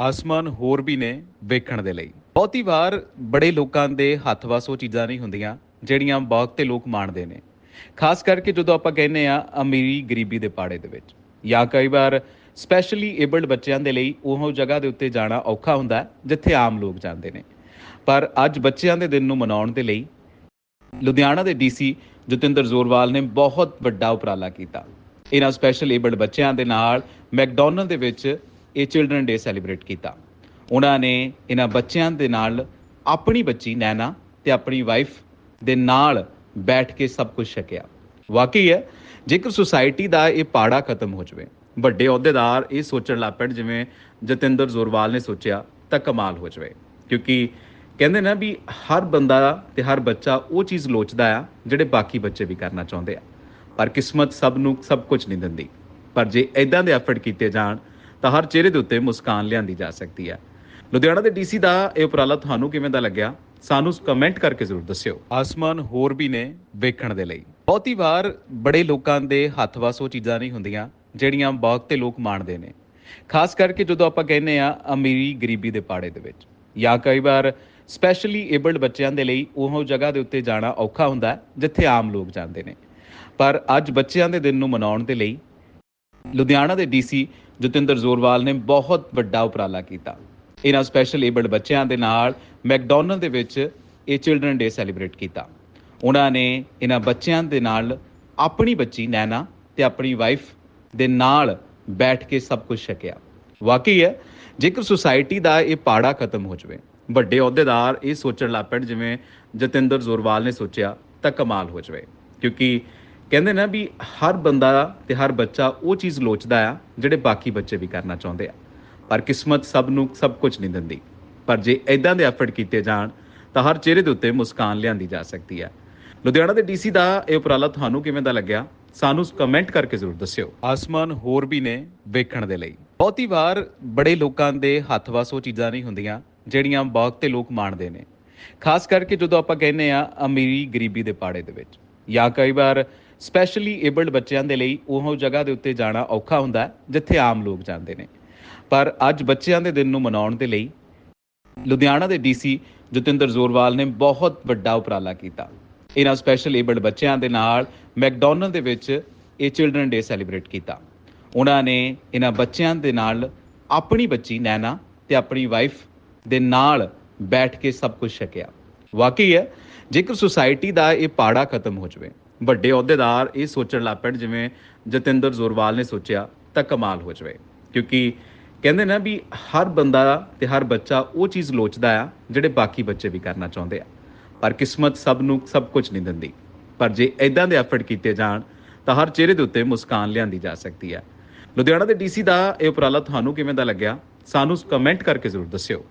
ਆਸਮਾਨ ਹੋਰ ਵੀ ਨੇ ਵੇਖਣ ਦੇ ਲਈ। ਬਹੁਤੀ ਵਾਰ ਬੜੇ ਲੋਕਾਂ ਦੇ ਹੱਥ ਵਸ ਉਹ ਚੀਜ਼ਾਂ ਨਹੀਂ ਹੁੰਦੀਆਂ, ਜਿਹੜੀਆਂ ਬਹੁਤ ਤੇ ਲੋਕ ਮਾਣਦੇ ਨੇ। ਖਾਸ ਕਰਕੇ ਜਦੋਂ ਆਪਾਂ ਕਹਿੰਦੇ ਆ ਅਮੀਰੀ ਗਰੀਬੀ ਦੇ ਪਾੜੇ ਦੇ ਵਿੱਚ। ਜਾਂ ਕਈ ਵਾਰ ਸਪੈਸ਼ਲੀ ਏਬਲਡ ਬੱਚਿਆਂ ਦੇ ਲਈ ਉਹ ਜਗ੍ਹਾ ਦੇ ਉੱਤੇ ਜਾਣਾ ਔਖਾ ਹੁੰਦਾ, ਜਿੱਥੇ ਆਮ ਲੋਕ ਜਾਂਦੇ ਨੇ। ਪਰ ਅੱਜ ਬੱਚਿਆਂ ਦੇ ਦਿਨ ਨੂੰ ਮਨਾਉਣ ਦੇ ਲਈ ਲੁਧਿਆਣਾ ਦੇ ਡੀਸੀ ਜਤਿੰਦਰ ਜ਼ੋਰਵਾਲ ਨੇ ਬਹੁਤ ਵੱਡਾ ਉਪਰਾਲਾ ਕੀਤਾ। ਇਹਨਾਂ ਸਪੈਸ਼ਲ ਏਬਲਡ ਬੱਚਿਆਂ ਦੇ ਨਾਲ ਮੈਕਡੋਨਲਡ ਦੇ ਵਿੱਚ ਇਹ ਚਿਲਡਰਨ ਡੇ ਸੈਲੀਬ੍ਰੇਟ ਕੀਤਾ। ਉਹਨਾਂ ਨੇ ਇਹਨਾਂ ਬੱਚਿਆਂ ਦੇ ਨਾਲ ਆਪਣੀ ਬੱਚੀ ਨੈਨਾ ਤੇ ਆਪਣੀ ਵਾਈਫ ਦੇ ਨਾਲ ਬੈਠ ਕੇ ਸਭ ਕੁਝ ਛਕਿਆ। ਵਾਕਈ ਹੈ, ਜੇਕਰ ਸੁਸਾਇਟੀ ਦਾ ਇਹ ਪਾੜਾ ਖਤਮ ਹੋ ਜਾਵੇ, ਵੱਡੇ ਅਹੁਦੇਦਾਰ ਇਹ ਸੋਚਣ ਲੱਗ ਪੈਣ, ਜਿਵੇਂ ਜਤਿੰਦਰ ਜ਼ੋਰਵਾਲ ਨੇ ਸੋਚਿਆ, ਤਾਂ ਕਮਾਲ ਹੋ ਜਾਵੇ। ਕਿਉਂਕਿ ਕਹਿੰਦੇ ਨਾ ਵੀ ਹਰ ਬੰਦਾ ਤੇ ਹਰ ਬੱਚਾ ਉਹ ਚੀਜ਼ ਲੋਚਦਾ ਆ, ਜਿਹੜੇ ਬਾਕੀ ਬੱਚੇ ਵੀ ਕਰਨਾ ਚਾਹੁੰਦੇ ਆ। ਪਰ ਕਿਸਮਤ ਸਭ ਨੂੰ ਸਭ ਕੁਝ ਨਹੀਂ ਦਿੰਦੀ। ਪਰ ਜੇ ਇਦਾਂ ਦੇ ਐਫਰਟ ਕੀਤੇ ਜਾਣ ਤਾਂ ਹਰ ਚਿਹਰੇ ਦੇ ਉੱਤੇ ਮੁਸਕਾਨ ਲਿਆਂਦੀ ਜਾ ਸਕਦੀ ਹੈ। ਲੁਧਿਆਣਾ ਦੇ ਡੀਸੀ ਦਾ ਇਹ ਉਪਰਾਲਾ ਤੁਹਾਨੂੰ ਕਿਵੇਂ ਦਾ ਲੱਗਿਆ? ਸਾਨੂੰ ਕਮੈਂਟ ਕਰਕੇ ਜ਼ਰੂਰ ਦੱਸਿਓ। ਆਸਮਾਨ ਹੋਰ ਵੀ ਨੇ ਵੇਖਣ ਦੇ ਲਈ। ਬਹੁਤੀ ਵਾਰ ਬੜੇ ਲੋਕਾਂ ਦੇ ਹੱਥ ਵਸ ਉਹ ਚੀਜ਼ਾਂ ਨਹੀਂ ਹੁੰਦੀਆਂ, ਜਿਹੜੀਆਂ ਬਹੁਤ ਤੇ ਲੋਕ ਮਾਣਦੇ ਨੇ। ਖਾਸ ਕਰਕੇ ਜਦੋਂ ਆਪਾਂ ਕਹਿੰਦੇ ਆ ਅਮੀਰੀ ਗਰੀਬੀ ਦੇ ਪਾੜੇ ਦੇ ਵਿੱਚ। ਜਾਂ ਕਈ ਵਾਰ ਸਪੈਸ਼ਲੀ ਏਬਲਡ ਬੱਚਿਆਂ ਦੇ ਲਈ ਉਹ ਜਗ੍ਹਾ ਦੇ ਉੱਤੇ ਜਾਣਾ ਔਖਾ ਹੁੰਦਾ, ਜਿੱਥੇ ਆਮ ਲੋਕ ਜਾਂਦੇ ਨੇ। ਪਰ ਅੱਜ ਬੱਚਿਆਂ ਦੇ ਦਿਨ ਨੂੰ ਮਨਾਉਣ ਦੇ ਲਈ ਲੁਧਿਆਣਾ ਦੇ ਡੀਸੀ ਜਤਿੰਦਰ ਜ਼ੋਰਵਾਲ ਨੇ ਬਹੁਤ ਵੱਡਾ ਉਪਰਾਲਾ ਕੀਤਾ। ਇਹਨਾਂ ਸਪੈਸ਼ਲ ਏਬਲਡ ਬੱਚਿਆਂ ਦੇ ਨਾਲ ਮੈਕਡੋਨਲਡ ਦੇ ਵਿੱਚ ਇਹ ਚਿਲਡਰਨ ਡੇ ਸੈਲੀਬ੍ਰੇਟ ਕੀਤਾ। ਉਹਨਾਂ ਨੇ ਇਹਨਾਂ ਬੱਚਿਆਂ ਦੇ ਨਾਲ ਆਪਣੀ ਬੱਚੀ ਨੈਨਾ ਤੇ ਆਪਣੀ ਵਾਈਫ ਦੇ ਨਾਲ ਬੈਠ ਕੇ ਸਭ ਕੁਝ ਛਕਿਆ। ਵਾਕਈ ਹੈ, ਜੇਕਰ ਸੁਸਾਇਟੀ ਦਾ ਇਹ ਪਾੜਾ ਖਤਮ ਹੋ ਜਾਵੇ, ਵੱਡੇ ਅਹੁਦੇਦਾਰ ਇਹ ਸੋਚਣ ਲੱਗ ਪੈਣ ਜਿਵੇਂ ਜਤਿੰਦਰ ਜ਼ੋਰਵਾਲ ਨੇ ਸੋਚਿਆ ਤਾਂ ਕਮਾਲ ਹੋ ਜਾਵੇ। ਕਿਉਂਕਿ ਕਹਿੰਦੇ ਨਾ ਵੀ ਹਰ ਬੰਦਾ ਤੇ ਹਰ ਬੱਚਾ ਉਹ ਚੀਜ਼ ਲੋਚਦਾ ਆ ਜਿਹੜੇ ਬਾਕੀ ਬੱਚੇ ਵੀ ਕਰਨਾ ਚਾਹੁੰਦੇ ਆ। ਪਰ ਕਿਸਮਤ ਸਭ ਨੂੰ ਸਭ ਕੁਝ ਨਹੀਂ ਦਿੰਦੀ। ਪਰ ਜੇ ਇਦਾਂ ਦੇ ਐਫਰਟ ਕੀਤੇ ਜਾਣ, ਤਾਂ ਹਰ ਚਿਹਰੇ ਦੇ ਉੱਤੇ ਮੁਸਕਾਨ ਲਿਆਂਦੀ ਜਾ ਸਕਦੀ ਹੈ ਲੁਧਿਆਣਾ ਦੇ ਡੀਸੀ ਦਾ ਇਹ ਉਪਰਾਲਾ ਤੁਹਾਨੂੰ ਕਿਵੇਂ ਦਾ ਲੱਗਿਆ? ਸਾਨੂੰ ਕਮੈਂਟ ਕਰਕੇ ਜ਼ਰੂਰ ਦੱਸਿਓ। ਆਸਮਾਨ ਹੋਰ ਵੀ ਨੇ ਵੇਖਣ ਦੇ ਲਈ। ਬਹੁਤੀ ਵਾਰ ਬੜੇ ਲੋਕਾਂ ਦੇ ਹੱਥ ਵਸ ਉਹ ਚੀਜ਼ਾਂ ਨਹੀਂ ਹੁੰਦੀਆਂ, ਜਿਹੜੀਆਂ ਬਹੁਤ ਤੇ ਲੋਕ ਮਾਣਦੇ ਨੇ। ਖਾਸ ਕਰਕੇ ਜਦੋਂ ਆਪਾਂ ਕਹਿੰਦੇ ਆ ਅਮੀਰੀ ਗਰੀਬੀ ਦੇ ਪਾੜੇ ਦੇ ਵਿੱਚ। ਜਾਂ ਕਈ ਵਾਰ ਸਪੈਸ਼ਲੀ ਏਬਲਡ ਬੱਚਿਆਂ ਦੇ ਲਈ ਉਹ ਜਗ੍ਹਾ ਦੇ ਉੱਤੇ ਜਾਣਾ ਔਖਾ ਹੁੰਦਾ ਜਿੱਥੇ ਆਮ ਲੋਕ ਜਾਂਦੇ ਨੇ। ਪਰ ਅੱਜ ਬੱਚਿਆਂ ਦੇ ਦਿਨ ਨੂੰ ਮਨਾਉਣ ਦੇ ਲਈ ਲੁਧਿਆਣਾ ਦੇ ਡੀਸੀ ਜਤਿੰਦਰ ਜ਼ੋਰਵਾਲ ਨੇ ਬਹੁਤ ਵੱਡਾ ਉਪਰਾਲਾ ਕੀਤਾ। ਇਹਨਾਂ ਸਪੈਸ਼ਲ ਏਬਲਡ ਬੱਚਿਆਂ ਦੇ ਨਾਲ ਮੈਕਡੋਨਲਡ ਦੇ ਵਿੱਚ ਇਹ ਚਿਲਡਰਨ ਡੇ ਸੈਲੀਬ੍ਰੇਟ ਕੀਤਾ। ਉਹਨਾਂ ਨੇ ਇਹਨਾਂ ਬੱਚਿਆਂ ਦੇ ਨਾਲ ਆਪਣੀ ਬੱਚੀ ਨੈਨਾ ਤੇ ਆਪਣੀ ਵਾਈਫ ਦੇ ਨਾਲ ਬੈਠ ਕੇ ਸਭ ਕੁਝ ਛਕਿਆ। ਵਾਕਈ ਹੈ, ਜੇਕਰ ਸੁਸਾਇਟੀ ਦਾ ਇਹ ਪਾੜਾ ਖਤਮ ਹੋ ਜਾਵੇ, ਵੱਡੇ ਅਹੁਦੇਦਾਰ ਇਹ ਸੋਚਣ ਲੱਗ ਪੈਣ, ਜਿਵੇਂ ਜਤਿੰਦਰ ਜ਼ੋਰਵਾਲ ਨੇ ਸੋਚਿਆ, ਤਾਂ ਕਮਾਲ ਹੋ ਜਾਵੇ। ਕਿਉਂਕਿ ਕਹਿੰਦੇ ਨਾ ਵੀ ਹਰ ਬੰਦਾ ਤੇ ਹਰ ਬੱਚਾ ਉਹ ਚੀਜ਼ ਲੋਚਦਾ ਆ, ਜਿਹੜੇ ਬਾਕੀ ਬੱਚੇ ਵੀ ਕਰਨਾ ਚਾਹੁੰਦੇ ਆ। ਪਰ ਕਿਸਮਤ ਸਭ ਨੂੰ ਸਭ ਕੁਝ ਨਹੀਂ ਦਿੰਦੀ। ਪਰ ਜੇ ਇਦਾਂ ਦੇ ਐਫਰਟ ਕੀਤੇ ਜਾਣ, ਤਾਂ ਹਰ ਚਿਹਰੇ ਦੇ ਉੱਤੇ ਮੁਸਕਾਨ ਲਿਆਂਦੀ ਜਾ ਸਕਦੀ ਹੈ। ਲੁਧਿਆਣਾ ਦੇ ਡੀਸੀ ਦਾ ਇਹ ਉਪਰਾਲਾ ਤੁਹਾਨੂੰ ਕਿਵੇਂ ਦਾ ਲੱਗਿਆ? ਸਾਨੂੰ ਕਮੈਂਟ ਕਰਕੇ ਜ਼ਰੂਰ ਦੱਸਿਓ।